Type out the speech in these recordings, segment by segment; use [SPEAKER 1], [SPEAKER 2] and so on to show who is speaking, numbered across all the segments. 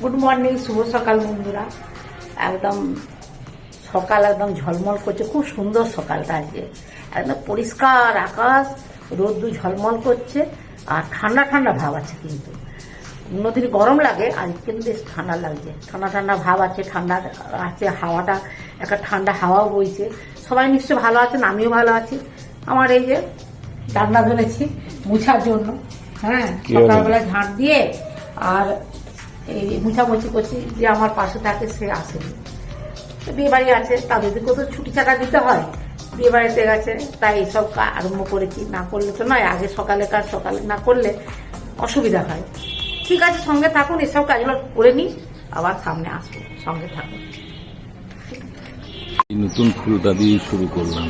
[SPEAKER 1] Good morning শুভ সকাল বন্ধুরা। একদম সকাল একদম ঝলমল করছে খুব সুন্দর সকালটা আজকে। একদম পরিষ্কার আকাশ রোদ্দু ঝলমল করছে আর ঠান্ডা ঠান্ডা ভাব আছে কিন্তু। অন্যদিন গরম লাগে আজ কিন্তু বেশ ঠান্ডা লাগছে। ঠান্ডা ঠান্ডা ভাব আছে ঠান্ডা আছে হাওয়াটা একটা ঠান্ডা হাওয়াও বইছে। সবাই নিশ্চয় ভালো আছেন আমিও ভালো আছি। আমার এই যে রান্না ধরেছি মুছার জন্য। হ্যাঁ সকালবেলা ঝাঁট দিয়ে আর এই মুছামুছি করছি যে আমার পাশে থাকে, সে আসেনি বিয়ে বাড়ি আছে তাদেরকেও তো ছুটি ছাটা দিতে হয়। বিয়ে বাড়িতে গেছে, তাই এইসব আরম্ভ করেছি। না করলে তো নয়, আগে সকালে কাজ, সকালে না করলে অসুবিধা হয়। ঠিক আছে, সঙ্গে থাকুন, এসব কাজগুলো করে নিই আবার সামনে আসব, সঙ্গে থাকুন।
[SPEAKER 2] নতুন ফুলটা দিয়ে শুরু করলাম।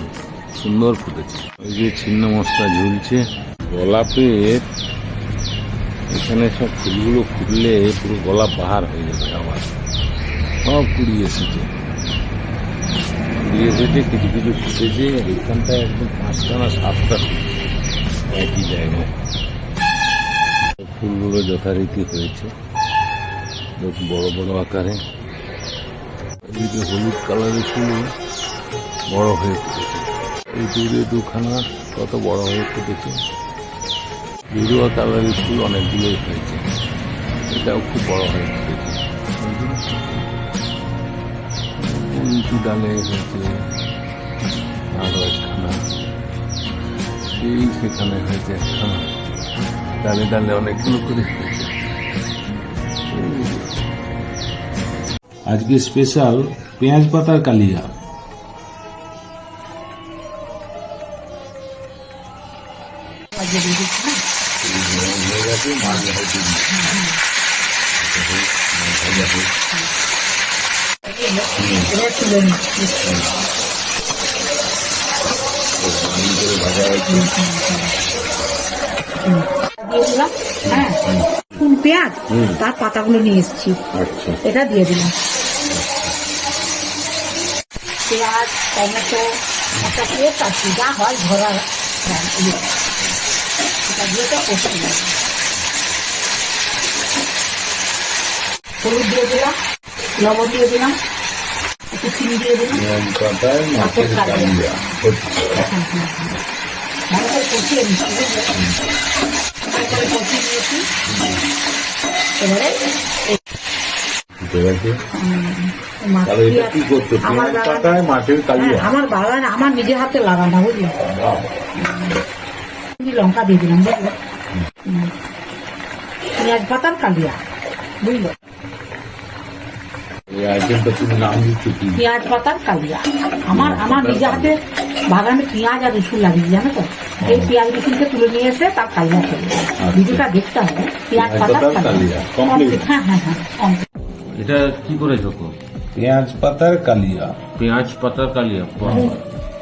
[SPEAKER 2] সুন্দর ফুটেছে। ওই যে ছিন্ন মশলা ঝুলছে, গোলাপের এখানে সব ফুলগুলো ফুটলে পুরো গলা বাহার হয়ে যাবে আবার সব কুড়িয়ে এসেছে। কুড়িয়ে এসেছে, কিছু কিছু ফুটেছে এখানটায় একদম পাঁচটা না সাতটা একই জায়গায়। ফুলগুলো যথারীতি হয়েছে। বড় বড় আকারে। এদিকে হলুদ কালারের ফুল বড় হয়ে ফুটেছে। এই দূরে দুখানা কত বড় হয়ে ফুটেছে। গেরুয়া কালারের ফুল অনেকগুলোই হয়েছে। এটাও খুব বড় হয়ে ফুটেছে উঁচু ডালে হয়েছে? আরও একখানা। সেই সেখানে হয়েছে একখানা। ডালে ডালে অনেকগুলো করে হয়েছে। আজকে স্পেশাল পেঁয়াজ পাতার কালিয়া।
[SPEAKER 1] হ্যাঁ কোন পেঁয়াজ তার পাতাগুলো নিয়ে এসেছি।
[SPEAKER 2] আচ্ছা।
[SPEAKER 1] এটা দিয়ে দিলাম। পেঁয়াজ টমেটো একটা পেট আছে যা হয় ঘোরা হ্যাঁ, ইয়ে। এটা দিয়ে কষে দিলাম হলুদ দিয়ে দিলাম লবণ দিয়ে দিলাম একটু চিনি দিয়ে দিলাম। ভালো করে কষিয়ে কষিয়ে নিয়েছি। এবারে
[SPEAKER 2] করছ?
[SPEAKER 1] আমার বাগান- হ্যাঁ, আমার নিজের হাতে লাগানো বুঝলি? লঙ্কা দিয়ে দিলাম বুঝলো? পেঁয়াজ পাতার কালিয়া বুঝলো? পেঁয়াজ পাতার কালিয়া। আমার আমার নিজের হাতে বাগানে পেঁয়াজ আর রসুন লাগিয়েছি জানো তো? এই পেঁয়াজ রসুনকে তুলে নিয়ে এসে তার কালিয়া করব ভিডিওটা দেখতে হবে। পেঁয়াজ পাতার কালিয়া। হ্যাঁ হ্যাঁ হ্যাঁ
[SPEAKER 3] এটা কি করেছ তো
[SPEAKER 2] পেঁয়াজ পাতার কালিয়া।
[SPEAKER 3] পেঁয়াজ পাতার কালিয়া।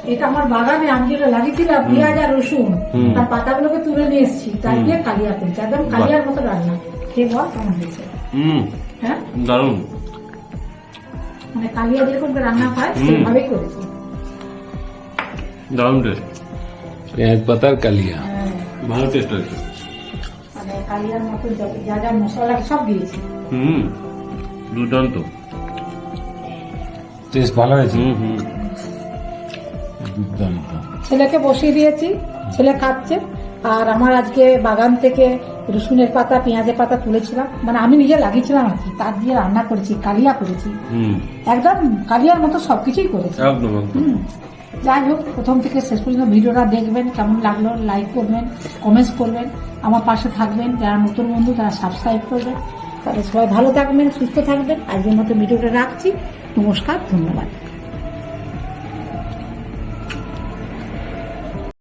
[SPEAKER 1] এটা আমার বাগানে আমি যেটা লাগিয়েছিলাম পেঁয়াজ আর রসুন। তার পাতাগুলোকে তুলে নিয়ে এসেছি। তাই দিয়ে কালিয়া করেছি একদম কালিয়ার মতো রান্না। খেয়ে বল কেমন হয়েছে? হ্যাঁ?
[SPEAKER 3] দারুণ।
[SPEAKER 1] মানে কালিয়া যেরকম রান্না হয় সেভাবেই করেছি।
[SPEAKER 3] দারুণ টেস্ট।
[SPEAKER 2] পেঁয়াজ পাতার কালিয়া।
[SPEAKER 1] হ্যাঁ,
[SPEAKER 3] ভালো টেস্ট হয়েছে।
[SPEAKER 1] মানে কালিয়ার মতো যা যা মশলা সব দিয়েছি।
[SPEAKER 3] হুম। দুর্দান্ত।
[SPEAKER 2] টেস্ট ভালো হয়েছে?
[SPEAKER 3] হুম হুম।
[SPEAKER 1] ছেলেকে বসিয়ে দিয়েছি ছেলে খাচ্ছে আর আমার আজকে বাগান থেকে রসুনের পাতা পেঁয়াজের পাতা তুলেছিলাম। মানে আমি নিজে লাগিয়েছিলাম আর কি তার দিয়ে রান্না করেছি কালিয়া করেছি। একদম কালিয়ার মতো সবকিছুই করেছি। যাই হোক প্রথম থেকে শেষ পর্যন্ত ভিডিওটা দেখবেন কেমন লাগল লাইক করবেন কমেন্টস করবেন আমার পাশে থাকবেন যারা নতুন বন্ধু তারা সাবস্ক্রাইব করবেন। তাহলে সবাই ভালো থাকবেন সুস্থ থাকবেন। আজকের মতো ভিডিওটা রাখছি। নমস্কার ধন্যবাদ।